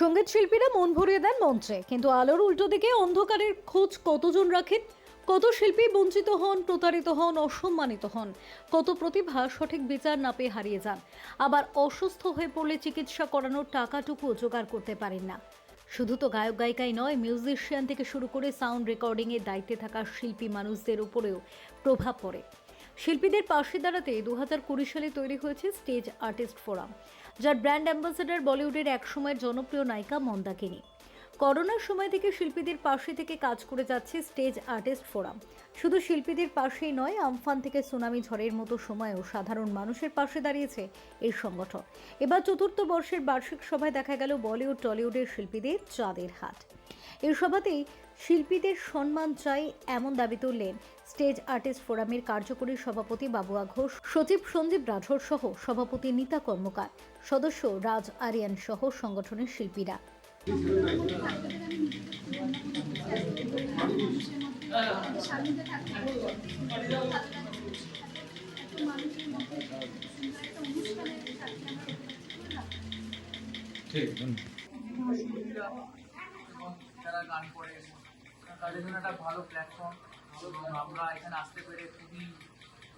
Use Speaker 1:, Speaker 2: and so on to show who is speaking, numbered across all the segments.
Speaker 1: সংগীত শিল্পীরা মন ভরিয়ে দেন মঞ্চে, কিন্তু আলোর উল্টো দিকে অন্ধকারের খোঁজ কতজন রাখেন? কত শিল্পী বঞ্চিত হন, প্রতারিত হন, অসম্মানিত হন? কত প্রতিভা সঠিক বিচার না পেয়ে হারিয়ে যান? আবার অসুস্থ হয়ে পড়লে চিকিৎসা করানোর টাকাটুকু জোগাড় করতে পারেন না। শুধু তো গায়ক গায়িকাই নয়, মিউজিশিয়ান থেকে শুরু করে সাউন্ড রেকর্ডিংয়ের দায়িত্বে থাকা শিল্পী মানুষদের উপরেও প্রভাব পড়ে। শিল্পীদের পাশে দাঁড়াতে দু সালে তৈরি হয়েছে স্টেজ আর্টিস্ট ফোরাম। যার ব্র্যান্ড অ্যাম্বাসেডর বলিউডের একসময়ের জনপ্রিয় নায়িকা মন্দাকিনী করোনার সময় থেকে শিল্পীদের পাশে থেকে কাজ করে যাচ্ছে স্টেজ আর্টিস্ট ফোরাম। শুধু শিল্পীদের পাশেই নয়, আমফান থেকে সুনামি ঝড়ের মতো সময়েও সাধারণ মানুষের পাশে দাঁড়িয়েছে এই সংগঠন। এবার চতুর্থ বর্ষের বার্ষিক সভায় দেখা গেল বলিউড, টলিউডের শিল্পীদের চাঁদের হাট। এই সভাতেই শিল্পীদের সম্মান চাই এমন দাবি তুললেন স্টেজ আর্টিস্ট ফোরামের কার্যকরী সভাপতি বাবুয়া ঘোষ, সচিব সঞ্জীব রাঠোর সহ সভাপতি নিতা কর্মকার। সদস্য রাজ আরিয়ান সহ সংগঠনের শিল্পীরা।
Speaker 2: ভালো
Speaker 3: যারা গান করে। তাদের জন্য একটা প্ল্যাটফর্ম আমরা এখানে আসতে পেরে খুবই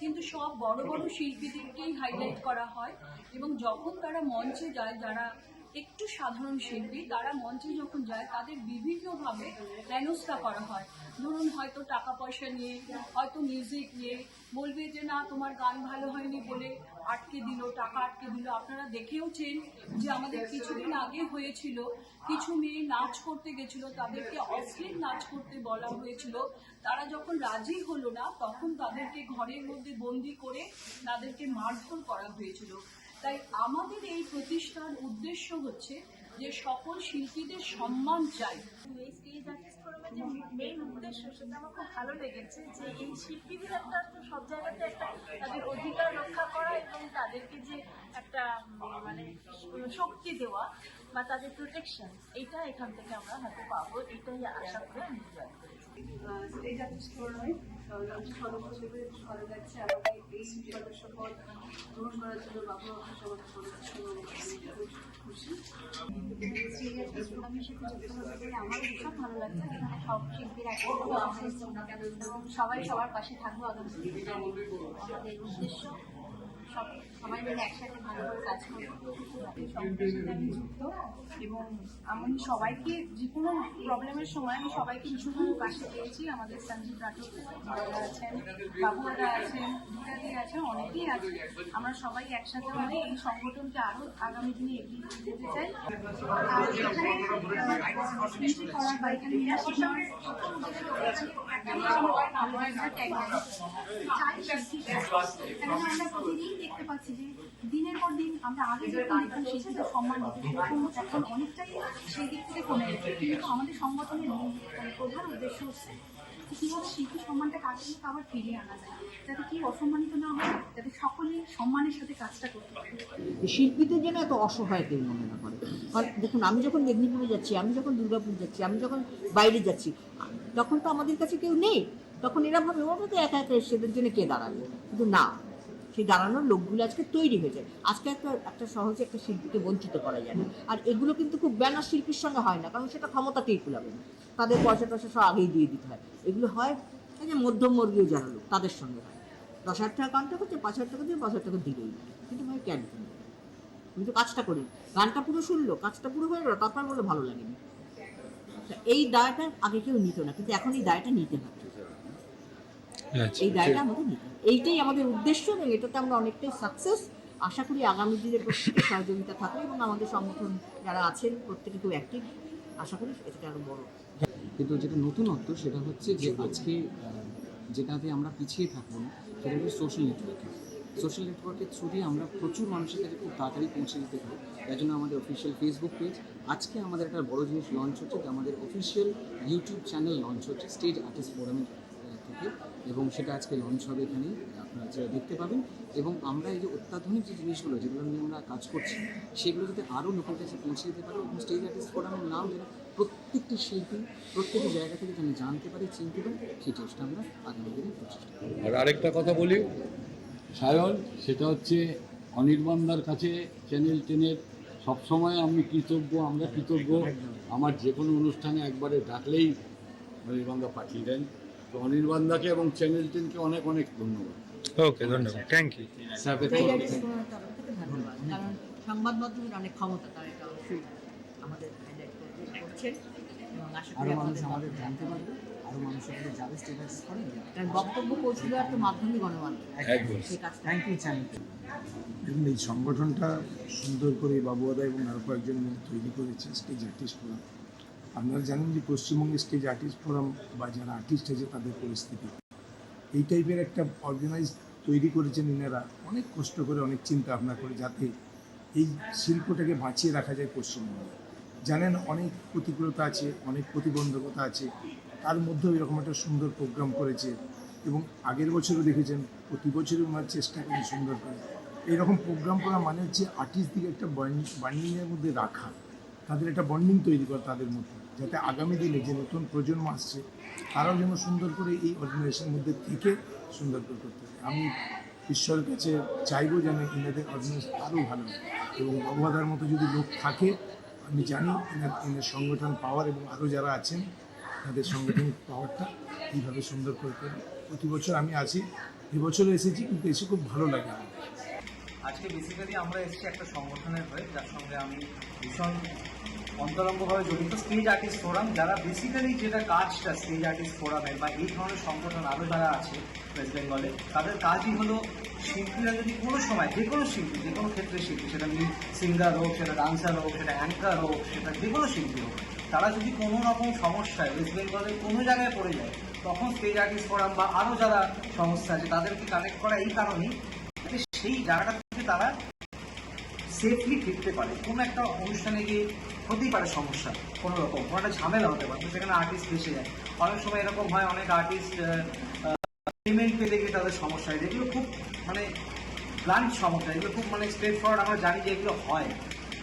Speaker 4: কিন্তু সব বড় বড় শিল্পীদেরকেই হাইলাইট করা হয় এবং যখন তারা মঞ্চে যায় যারা একটু সাধারণ শিল্পী, তারা মঞ্চে যখন যায়, তাদের বিভিন্নভাবে হেনস্থা করা হয়। ধরুন, হয়তো টাকা পয়সা নিয়ে, হয়তো মিউজিক নিয়ে, বলবে যে, না, তোমার গান ভালো হয়নি বলে আটকে দিল, টাকা আটকে দিল। আপনারা দেখেওছেন যে, আমাদের কিছুদিন আগে হয়েছিল, কিছু মেয়ে নাচ করতে গেছিল, তাদেরকে অশ্লীল নাচ করতে বলা হয়েছিল। তারা যখন রাজি হলো না, তখন তাদেরকে ঘরের মধ্যে বন্দি করে তাদেরকে মারধর করা হয়েছিল। তাই আমাদের এই প্রতিষ্ঠার উদ্দেশ্য হচ্ছে যে সকল শিল্পীদের সম্মান চাই।
Speaker 2: এই স্টেজ আর্টিস্ট ফোরামের যে মেইন উদ্দেশ্য সেটা আমার খুব ভালো লেগেছে যে এই শিল্পীদের একটা সব জায়গাতে একটা তাদের অধিকার রক্ষা করা এবং তাদেরকে যে একটা মানে শক্তি দেওয়া বা তাদের প্রোটেকশন এটা এখান থেকে আমরা হয়তো পাবো এটাই আশা করে আমি জয়েন করেছি।
Speaker 5: স্টেজ আর্টিস্ট ফোরামে আমাকে এই গ্রহণ করার জন্য খুশি
Speaker 2: আমার ভীষণ ভালো লাগছে এবং সবাই সবার পাশে থাকব উদ্দেশ্য সব সবাই মিলে একসাথে ভালোভাবে কাজ করব
Speaker 5: যুক্ত এবং আমি সবাইকে যে কোনো প্রবলেমের সময় আমি সবাইকে ভীষণভাবে পাশে পেয়েছি আমাদের সঞ্জীব রাঠোর। দাদা আছেন, বাবুরা আছেন গীতাদি আছেন, অনেকেই আছে আমরা সবাই একসাথে মানে এই সংগঠনকে আরও আগামী দিনে এগিয়ে নিয়ে যেতে চাই। আর এখানে সৃষ্টি
Speaker 2: আমরা প্রতিদিন দেখতে পাচ্ছি যে দিনের পর দিন আমরা আগে যেরকম দেখতাম শিল্পীদের সম্মান দিতে এখন অনেকটাই সেই দিক থেকে কমে গেছে। কিন্তু আমাদের সংগঠনের মানে প্রধান উদ্দেশ্য হচ্ছে যে কীভাবে শিল্পী সম্মানটা কাজে থেকে আবার ফিরিয়ে আনা যায়? যাতে কি অসম্মানিত না হয়, যাতে সকলে সম্মানের সাথে কাজটা করতে পারে।
Speaker 6: শিল্পীদের জন্য এত অসহায় কেউ মনে না করে। কারণ দেখুন, আমি যখন মেদিনীপুরে যাচ্ছি, আমি যখন দুর্গাপুর যাচ্ছি, আমি যখন বাইরে যাচ্ছি, তখন তো আমাদের কাছে কেউ নেই। তখন এরা ভাবে, ওরা তো একা একা এসে জন্য কে দাঁড়াবে? কিন্তু না। সেই দাঁড়ানোর লোকগুলো আজকে তৈরি হয়েছে আজকে একটা একটা সহজে একটা শিল্পীকে বঞ্চিত করা যায় না। আর এগুলো কিন্তু খুব ব্যানার শিল্পীর সঙ্গে হয় না কারণ সেটা ক্ষমতাতেই কুলাবে না তাদের পয়সা টয়সা সব আগেই দিয়ে দিতে হয়। এগুলো হয় এই যে মধ্যমবর্গীয় যারা লোক তাদের সঙ্গে হয়। দশ হাজার টাকা গানটা করছে পাঁচ হাজার টাকা দিয়ে পাঁচ হাজার টাকা দিলেই। কিন্তু ভাই কেন? তুমি তুমি তো কাজটা করি। গানটা পুরো শুনলো কাজটা পুরো হয়ে গেলো তারপর বলে ভালো লাগেনি। এই দায়টা আগে কেউ নিত না কিন্তু এখন এই দায়টা নিতে হবে এই দায়টা আমাদের নিতে হবে এইটাই আমাদের উদ্দেশ্য এবং এটাতে আমরা অনেকটাই সাকসেস আশা করি আগামী দিনে প্রত্যেকের সহযোগিতা থাকবে এবং আমাদের সংগঠন যারা আছেন, প্রত্যেকে খুব অ্যাক্টিভ আশা করি এটা আরও বড়।
Speaker 7: কিন্তু যেটা নতুনত্ব সেটা হচ্ছে যে আজকে যেটাতে আমরা পিছিয়ে থাকব না, সেটা হচ্ছে সোশ্যাল নেটওয়ার্কিং সোশ্যাল নেটওয়ার্কের থ্রু আমরা প্রচুর মানুষের কাছে খুব তাড়াতাড়ি পৌঁছে দিতে পারি। তাই জন্য আমাদের অফিসিয়াল ফেসবুক পেজ আজকে আমাদের একটা বড় জিনিস লঞ্চ হচ্ছে যে আমাদের অফিসিয়াল ইউটিউব চ্যানেল লঞ্চ হচ্ছে স্টেজ আর্টিস্ট ফোরামের থেকে। এবং সেটা আজকে লঞ্চ হবে এখানে আপনারা যারা দেখতে পাবেন। এবং আমরা এই যে অত্যাধুনিক যে জিনিসগুলো যেগুলো নিয়ে আমরা কাজ করছি সেগুলো যাতে আরও লোকের কাছে পৌঁছে দিতে পারে এবং স্টেজ আর্টিস্ট ফোরামের নাম যেন প্রত্যেকটি শিল্পী প্রত্যেকটি জায়গা থেকে যেন জানতে পারে চিনতে পারে সেই চেষ্টা আমরা আগামী দিনে প্রচেষ্টা
Speaker 8: আর আরেকটা কথা বলি। সায়ন সেটা হচ্ছে অনির্বাণদার কাছে চ্যানেল টেনের সবসময় আমি কৃতজ্ঞ আমরা কৃতজ্ঞ। আমার যে কোনো অনুষ্ঠানে একবারে ডাকলেই অনির্বাণদা পাঠিয়ে দেন। তো অনির্বাণদাকে এবং চ্যানেল টেনকে অনেক অনেক ধন্যবাদ।
Speaker 9: ওকে ধন্যবাদ। থ্যাংক ইউ
Speaker 6: কারণ সংবাদ মাধ্যমের অনেক ক্ষমতা তারা এটা অবশ্যই আমাদের highlight করছেন এবং আশা করি
Speaker 7: মানুষ আমাদের জানতে পারবে আরও মানুষের কাছে যাবে
Speaker 6: কারণ বক্তব্য পৌঁছে দেওয়ার তো মাধ্যমই গণমাধ্যম।
Speaker 7: থ্যাংক ইউ চ্যানেল
Speaker 10: দেখুন এই সংগঠনটা সুন্দর করে বাবুয়াদা এবং আরও কয়েকজন তৈরি করেছে স্টেজ আর্টিস্ট ফোরাম আপনারা জানেন যে পশ্চিমবঙ্গে স্টেজ আর্টিস্ট ফোরাম বা যারা আর্টিস্ট আছে তাদের পরিস্থিতি। এই টাইপের একটা অর্গানাইজ তৈরি করেছেন ইনারা, অনেক কষ্ট করে, অনেক চিন্তা ভাবনা করে যাতে এই শিল্পটাকে বাঁচিয়ে রাখা যায় পশ্চিমবঙ্গে। জানেন অনেক প্রতিকূলতা আছে, অনেক প্রতিবন্ধকতা আছে, তার মধ্যেও এরকম একটা সুন্দর প্রোগ্রাম করেছে এবং আগের বছরও দেখেছেন, প্রতি বছরই ওনার চেষ্টা করেন সুন্দর করে। এইরকম প্রোগ্রাম করা মানে হচ্ছে আর্টিস্টদিকে একটা বান্ডিংয়ের মধ্যে রাখা, তাদের একটা বন্ডিং তৈরি করা তাদের মধ্যে। যাতে আগামী দিনে যে নতুন প্রজন্ম আসছে, তারাও যেন সুন্দর করে এই অর্গানাইজেশনের মধ্যে থেকে সুন্দর করে করতে পারে। আমি ঈশ্বরের কাছে চাইব যেন এনাদের অর্গানাইজ আরও ভালো এবং বাবুয়াদার মতো যদি লোক থাকে, আমি জানি এনার এনার সংগঠন পাওয়ার এবং আরও যারা আছেন, তাদের সাংগঠনিক পাওয়ারটা কীভাবে সুন্দর করে করে প্রতি বছর আমি আছি, এবছরও এসেছি, কিন্তু এসে খুব ভালো লাগে আমার।
Speaker 3: আজকে বেসিক্যালি আমরা এসেছি একটা সংগঠনের হয়ে, যার সঙ্গে আমি ভীষণ অন্তরঙ্গভাবে জড়িত স্টেজ আর্টিস্ট ফোরাম যারা বেসিক্যালি যেটা কাজটা স্টেজ আর্টিস্ট ফোরামের বা এই ধরনের সংগঠন আরও যারা আছে ওয়েস্ট বেঙ্গলে তাদের কাজই হলো শিল্পীরা যদি কোনো সময়, যে কোনো শিল্পী, যে কোনো ক্ষেত্রে শিল্পী, সেটা সিঙ্গার হোক, সেটা ডান্সার হোক, সেটা অ্যাঙ্কার হোক, সেটা যে কোনো শিল্পী হোক, তারা যদি কোনো রকম সমস্যায় ওয়েস্ট বেঙ্গলে কোনো জায়গায় পড়ে যায়, তখন স্টেজ আর্টিস্ট ফোরাম বা আরও যারা সংস্থা আছে, তাদেরকে কানেক্ট করা এই কারণেই সেই জায়গাটা থেকে তারা সেফলি ফিরতে পারে কোনো একটা অনুষ্ঠানে গিয়ে হতেই পারে সমস্যা, কোনো রকম, কোনো একটা ঝামেলা হতে পারে। সেখানে আর্টিস্ট ফেসে যায়। অনেক সময় এরকম হয়, অনেক আর্টিস্ট পেমেন্ট পেতে গিয়ে তাদের সমস্যা হয়। যেগুলো খুব মানে ব্লান্ট সমস্যা এগুলো খুব মানে স্ট্রেট ফরওয়ার্ড আমরা জানি যে এগুলো হয়।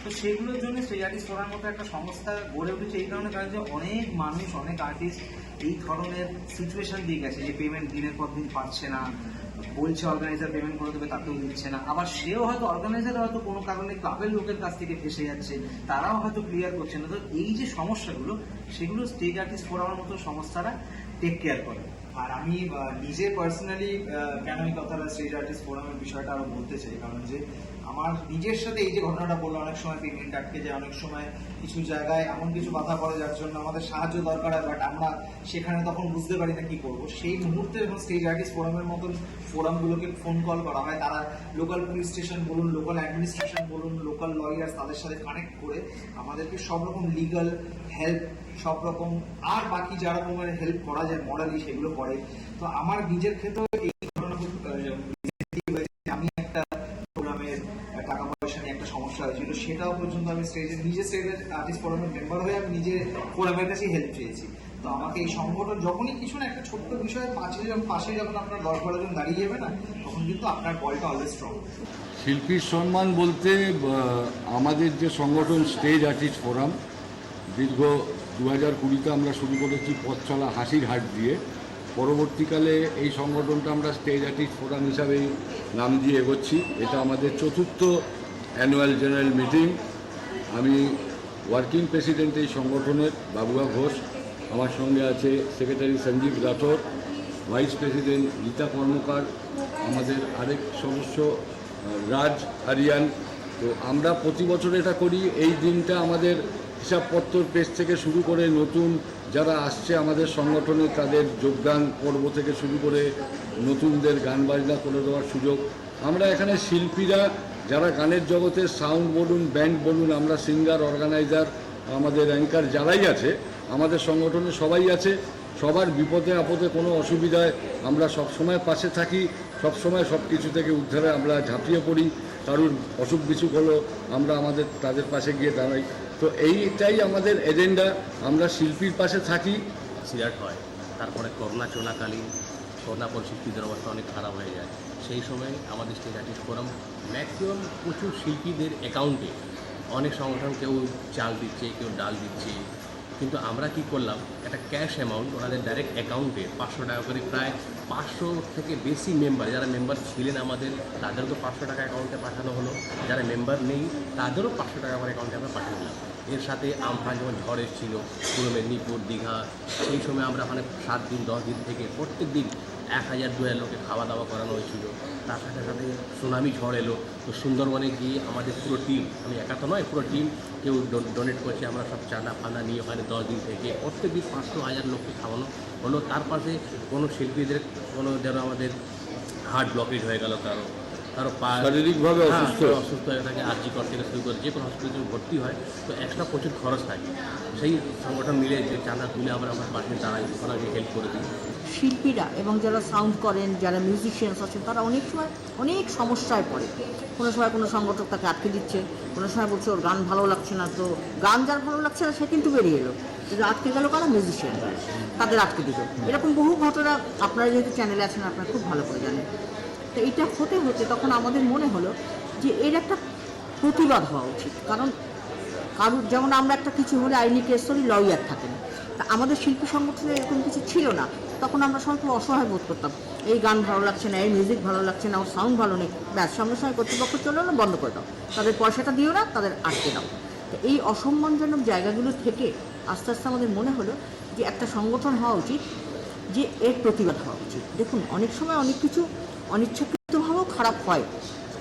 Speaker 3: তো সেগুলোর জন্য সেই আর্টিস্ট করার মতো একটা সংস্থা গড়ে উঠেছে। এই কারণে কারণ যে অনেক মানুষ, অনেক আর্টিস্ট এই ধরনের সিচুয়েশন দিয়ে গেছে যে পেমেন্ট দিনের পর দিন পাচ্ছে না। বলছে অর্গানাইজার পেমেন্ট করে দেবে তাতেও দিচ্ছে না। আবার সেও হয়তো অর্গানাইজার হয়তো কোনো কারণে ক্লাবের লোকের কাছ থেকে ফেসে যাচ্ছে, তারাও হয়তো ক্লিয়ার করছে না। তো এই যে সমস্যাগুলো, সেগুলো স্টেজ আর্টিস্ট ফোরামের মতো সংস্থারা টেক কেয়ার করে। আর আমি নিজে পার্সোনালি কেন এই কথাটা স্টেজ আর্টিস্ট ফোরামের বিষয়টা আরও বলতে চাই? কারণ যে আমার নিজের সাথে এই যে ঘটনাটা বলল অনেক সময় পেমেন্ট আটকে যায়, অনেক সময় কিছু জায়গায় এমন কিছু বাধা পড়ে যার জন্য আমাদের সাহায্য দরকার হয় বাট আমরা সেখানে তখন বুঝতে পারি না কি করব। সেই মুহূর্তে যখন স্টেজ আর্টিস্ট ফোরামের মতন ফোরামগুলোকে ফোন কল করা হয়, তারা লোকাল পুলিশ স্টেশন বলুন লোকাল অ্যাডমিনিস্ট্রেশন বলুন লোকাল লয়ার্স তাদের সাথে কানেক্ট করে আমাদেরকে সব রকম লিগাল হেল্প সব রকম, আর বাকি যা রকমের হেল্প করা যায় মরালি সেগুলো করে। তো আমার নিজের ক্ষেত্রেও এই ঘটনা খুব আহ, হয়েছে। আমি একটা প্রোগ্রামের টাকা পয়সা নিয়ে একটা হয়েছিল সেটাও পর্যন্ত আমি স্টেজে নিজে স্টেজের আর্টিস্ট ফোরামের মেম্বার হয়ে আমি নিজে ফোরামের কাছেই হেল্প চেয়েছি। তো আমাকে এই সংগঠন যখনই কিছু না, একটা ছোট্ট বিষয় পাশে যখন পাশে যখন আপনার দশ বারো জন দাঁড়িয়ে যাবে না, তখন কিন্তু আপনার বলটা অলওয়েজ স্ট্রং
Speaker 8: শিল্পীর সম্মান বলতে আমাদের যে সংগঠন স্টেজ আর্টিস্ট ফোরাম দীর্ঘ দু হাজার কুড়িতে আমরা শুরু করেছি পথ চলা হাসির হাট দিয়ে। পরবর্তীকালে এই সংগঠনটা আমরা স্টেজ আর্টিস্ট ফোরাম হিসাবেই নাম দিয়ে এগোচ্ছি। এটা আমাদের চতুর্থ অ্যানুয়াল জেনারেল মিটিং আমি ওয়ার্কিং প্রেসিডেন্ট এই সংগঠনের বাবুয়া ঘোষ, আমার সঙ্গে আছে secretary Sanjeev Rathore vice president Geeta Karmakar, আমাদের আরেক সদস্য রাজ আরিয়ান তো আমরা প্রতি বছর এটা করি। এই দিনটা আমাদের হিসাবপত্র পেজ থেকে শুরু করে নতুন যারা আসছে আমাদের সংগঠনে, তাদের যোগদান পর্ব থেকে শুরু করে নতুনদের গান বাজনা করে দেওয়ার সুযোগ। আমরা এখানে শিল্পীরা যারা গানের জগতে সাউন্ড বলুন, ব্যান্ড বলুন, আমরা সিঙ্গার, অর্গানাইজার, আমাদের অ্যাঙ্কার যারাই আছে, আমাদের সংগঠনে সবাই আছে, সবার বিপদে আপদে কোনো অসুবিধায় আমরা সব সময় পাশে থাকি, সব সময় সব কিছু থেকে উদ্ধারে আমরা ঝাঁপিয়ে পড়ি, কারুর অসুখ বিসুখ হলো আমরা আমাদের, তাদের পাশে গিয়ে দাঁড়াই। তো এইটাই আমাদের এজেন্ডা আমরা শিল্পীর পাশে থাকি।
Speaker 11: সিরাট হয়, তারপরে করোনা চলাকালীন করোনা পরিস্থিতির অবস্থা অনেক খারাপ হয়ে যায়। সেই সময় আমাদের স্টেজ আর্টিস্ট ফোরাম ম্যাক্সিমাম প্রচুর শিল্পীদের অ্যাকাউন্টে অনেক সংগঠন কেউ চাল দিচ্ছে, কেউ ডাল দিচ্ছে। কিন্তু আমরা কি করলাম, একটা ক্যাশ অ্যামাউন্ট ওনাদের ডাইরেক্ট অ্যাকাউন্টে পাঁচশো টাকা করে প্রায় পাঁচশো থেকে বেশি মেম্বার যারা মেম্বার ছিলেন আমাদের তাদেরকেও পাঁচশো টাকা অ্যাকাউন্টে পাঠানো হলো। যারা মেম্বার নেই, তাদেরও পাঁচশো টাকা করে অ্যাকাউন্টে আমরা পাঠিয়ে দিলাম। এর সাথে আমফান যেমন ঝড় এসেছিল, পূর্ব মেদিনীপুর, দীঘা, সেই সময় আমরা ওখানে সাত দিন, দশ দিন থেকে প্রত্যেক দিন এক হাজার, দু হাজার লোকে খাওয়া দাওয়া করানো হয়েছিল। তার সাথে সাথে সুনামি ঝড় এলো। তো সুন্দরবনে গিয়ে আমাদের পুরো টিম আমি একা তো নয়, পুরো টিম কেউ ডোনেট করছে। আমরা সব চানা ফানা নিয়ে ওখানে দশ দিন থেকে প্রত্যেক দিন পাঁচশো হাজার লোককে খাওয়ানো হলো। তার পাশে কোনো শিল্পীদের, কোনো যেন আমাদের হার্ট ব্লকেজ হয়ে গেল কারও। কারও পা
Speaker 8: শারীরিকভাবে
Speaker 11: হ্যাঁ,
Speaker 8: অসুস্থ।
Speaker 11: অসুস্থ হয়ে থাকে আর্জি কর থেকে শুরু করে যে কোনো হসপিটালে ভর্তি হয় তো এক্সট্রা প্রচুর খরচ থাকে। সেই সংগঠন মিলে যে চাঁদা তুলে আমরা আমার পাশে দাঁড়াই ওনাকে হেল্প করে দিই।
Speaker 6: শিল্পীরা এবং যারা সাউন্ড করেন যারা মিউজিশিয়ানস আছেন তারা অনেক সময় অনেক সমস্যায় পড়ে। কোনো সময় কোনো সংগঠক তাকে আটকে দিচ্ছে কোনো সময় বলছে ওর গান ভালো লাগছে না। তো গান যার ভালো লাগছে না সে কিন্তু বেরিয়ে এলো। কিন্তু আটকে গেল কারও? মিউজিশিয়ান তাদের আটকে দিল। এরকম বহু ঘটনা আপনারা যেহেতু চ্যানেলে আছেন আপনারা খুব ভালো করে জানেন। তো এইটা হতে হতে তখন আমাদের মনে হলো যে এর একটা প্রতিবাদ হওয়া উচিত। কারণ কারণ যেমন আমরা একটা কিছু হলে আইনি কেস করি লয়ার থাকেন। তা আমাদের শিল্পী সংগঠনে এরকম কিছু ছিল না। তখন আমরা সবাই খুব অসহায় বোধ করতাম। এই গান ভালো লাগছে না, এই মিউজিক ভালো লাগছে না, ওর সাউন্ড ভালো নেই। ব্যাস সঙ্গে সঙ্গে কর্তৃপক্ষ চলে না বন্ধ করে দাও। তাদের পয়সাটা দিও না, তাদের আটকে দাও। তো এই অসম্মানজনক জায়গাগুলো থেকে আস্তে আস্তে আমাদের মনে হলো যে একটা সংগঠন হওয়া উচিত। যে এর প্রতিবাদ হওয়া উচিত। দেখুন, অনেক সময় অনেক কিছু অনিচ্ছাকৃতভাবেও খারাপ হয়।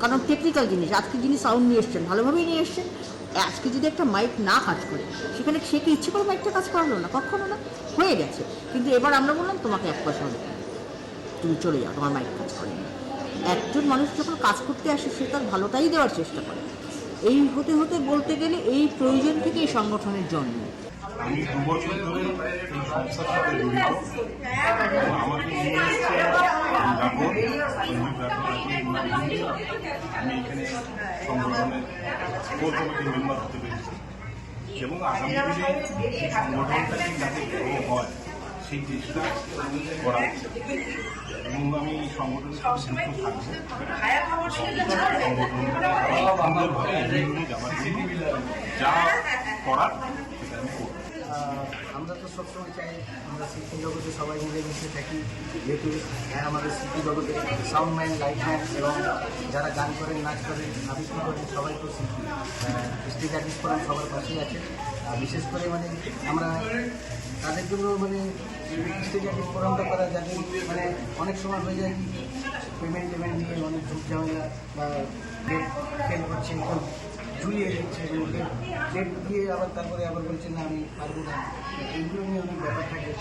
Speaker 6: কারণ টেকনিক্যাল জিনিস, আজকে যিনি সাউন্ড নিয়ে এসছেন, ভালোভাবেই নিয়ে এসছেন, আজকে যদি একটা মাইক না কাজ করে, সেখানে সে কি ইচ্ছে করে মাইকটা কাজ করালো না? কখনো না, হয়ে গেছে। কিন্তু এবার আমরা বললাম, তোমাকে এক পয়সা হবে। তুমি চলে যাও, তোমার মাইক কাজ করে একজন মানুষ যখন কাজ করতে আসে, সে তার ভালোটাই দেওয়ার চেষ্টা করে। এই হতে হতে বলতে গেলে এই প্রয়োজন থেকে এই সংগঠনের জন্ম।
Speaker 12: আমি দু বছর ধরে এই সংস্থার সাথে জড়িত। আমাকে নিয়ে এসছে আমি এখানে সংগঠনের মেম্বার হতে পেরেছি। এবং আগামী দিনে এই সংগঠনটাকে যাতে হয় সেই চেষ্টা করা এবং আমি এই সংগঠনের সাথে সংগঠনটা সুন্দরভাবে যাওয়ার জন্য যা করার সেটা আমি করব
Speaker 7: আহ, আমরা তো সবসময় চাই আমরা শিল্পী জগতে সবাই মিলে মিশে থাকি। যেহেতু হ্যাঁ, আমাদের শিল্পী জগতে সাউন্ড ম্যান লাইট ম্যান এবং যারা গান করেন নাচ করেন আবৃত্তি করেন সবাই তো শিল্পী। স্টেজ আর্টিস্ট করেন সবার পাশেই আছে। বিশেষ করে মানে আমরা তাদের জন্য মানে স্টেজ আর্টিস্ট প্রোগ্রামটা করা যাতে মানে অনেক সময় হয়ে যায় কি পেমেন্ট টেমেন্ট নিয়ে অনেক ঝুঁক ঝামেলা বা ডেট ফেল ঝুলিয়ে দিচ্ছে ডেট দিয়ে আবার তারপরে আবার বলছে, না, আমি পারব না। এইগুলো নিয়ে অনেক ব্যাপার থাকে।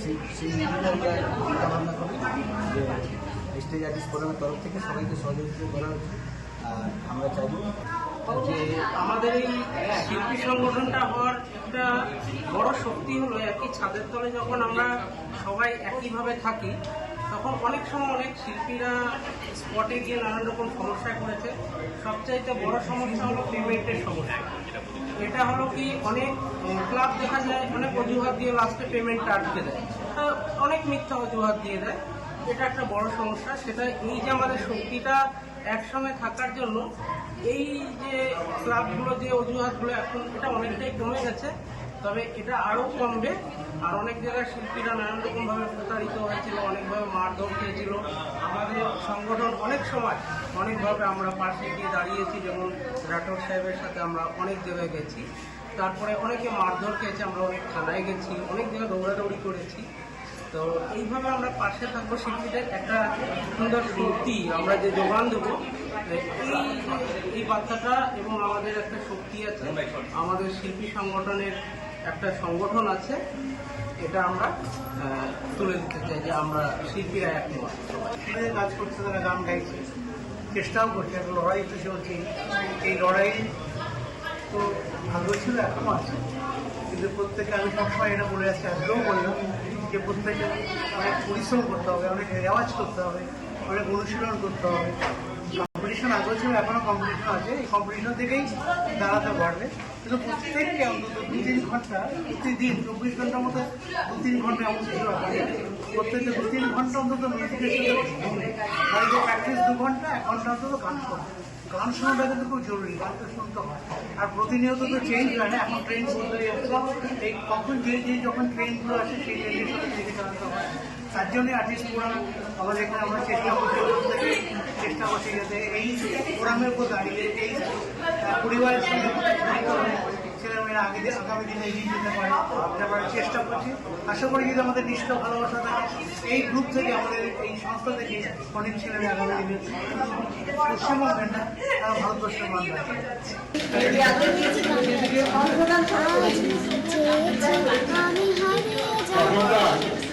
Speaker 7: সেই সেই আমরা চিন্তা ভাবনা করি যে স্টেজ আর্টিস্ট ফোরামের তরফ থেকে সবাইকে সহযোগিতা করা হচ্ছে আর আমরা চাইব
Speaker 5: যে আমাদের এই শিল্পী সংগঠনটা হওয়ার একটা বড় শক্তি হলো একই ছাদের তলে যখন আমরা সবাই একইভাবে থাকি, তখন অনেক সময় অনেক শিল্পীরা স্পটে গিয়ে নানান রকম সমস্যায় পড়েছে সবচাইতে বড় সমস্যা হলো পেমেন্টের সমস্যা। এটা হলো কি অনেক ক্লাব দেখা যায়, অনেক অজুহাত দিয়ে লাস্টে পেমেন্টটা আটকে দেয়। অনেক মিথ্যা অজুহাত দিয়ে দেয়। এটা একটা বড় সমস্যা। সেটা এই যে আমাদের শক্তিটা একসঙ্গে থাকার জন্য, এই যে ক্লাবগুলো যে অজুহাতগুলো এখন এটা অনেকটাই কমে গেছে। তবে এটা আরও কমবে। আর অনেক জায়গায় শিল্পীরা নানান রকমভাবে প্রতারিত হয়েছিল অনেকভাবে মারধর খেয়েছিল। আমাদের সংগঠন অনেক সময় অনেকভাবে আমরা পাশে গিয়ে দাঁড়িয়েছি, যেমন রাঠোর সাহেবের সাথে আমরা অনেক জায়গায় গেছি। তারপরে অনেকে মারধর খেয়েছে, আমরা অনেক থানায় গেছি, অনেক জায়গায় দৌড়াদৌড়ি করেছি। তো এইভাবে আমরা পাশে থাকব, শিল্পীদের একটা সুন্দর শক্তি, আমরা যে যোগান দেবো, এই এই বার্তাটা এবং আমাদের একটা শক্তি আছে, আমাদের শিল্পী সংগঠনের একটা সংগঠন আছে, এটা আমরা তুলে দিতে চাই যে আমরা শিল্পীরা একমত। সবাই কাজ করছে তারা গান গাইছে, চেষ্টাও করছে একটা লড়াই তো চলছে এই লড়াই তো ভালো ছিল এখনও আছে, কিন্তু প্রত্যেকে, আমি সবসময় এটা বলে আসছি, আজকেও বললাম যে প্রত্যেকে অনেক পরিশ্রম করতে হবে, অনেক রেওয়াজ করতে হবে, অনেক অনুশীলন করতে হবে।
Speaker 13: আগেও ছিল এখনও কম্পিটিশন আছে। এই কম্পিটিশন থেকেই দাঁড়াতে পারবে। কিন্তু প্রত্যেককে অন্তত দু তিন ঘণ্টা, প্রতিদিন চব্বিশ ঘণ্টার মধ্যে দু তিন ঘণ্টা এমন কিছু। প্রত্যেককে দু তিন ঘণ্টা অন্তত মিউজিকের সাথে বাড়িতে প্র্যাকটিস দু ঘণ্টা, এক ঘণ্টা অন্তত গান শোনা। গান শোনাটা কিন্তু খুব জরুরি, গানটা শুনতে হয়। আর প্রতিনিয়ত তো চেঞ্জ হয় না, এখন ট্রেন বদলে যাচ্ছে। এই কখন যে যে যখন ট্রেনগুলো আসে, সেই ট্রেনের সাথে তার জন্য আর্টিস্ট ফোরাম আমাদের এখানে আমরা চেষ্টা করছি চেষ্টা করছি যাতে এই ফোরামের উপর দাঁড়িয়ে এই পরিবারের সঙ্গে ছেলেমেয়েরা আগে আগামী দিনে এগিয়ে যেতে পারে আমরা চেষ্টা করছি। আশা করি যদি আমাদের নিষ্ঠ, ভালোবাসা থাকে, এই গ্রুপ থেকে আমাদের এই সংস্থা থেকে অনেক ছেলেমেয়ে আগামী দিনে পশ্চিমবঙ্গের না, তারা ভারতবর্ষের মানুষ।
Speaker 14: আমি হারিয়ে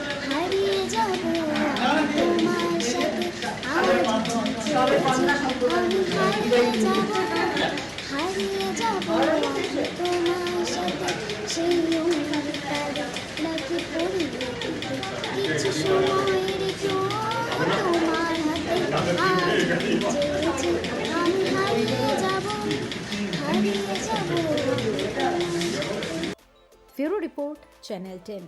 Speaker 14: হারিয়ে যাব হারিয়ে যাব তোমার সাথে সেই অন্ধকারে নাকি কিছু সময় রেখো তোমার হাতে আমি হারিয়ে যাব। হারিয়ে যাব।
Speaker 1: ফেরো রিপোর্ট চ্যানেল টেন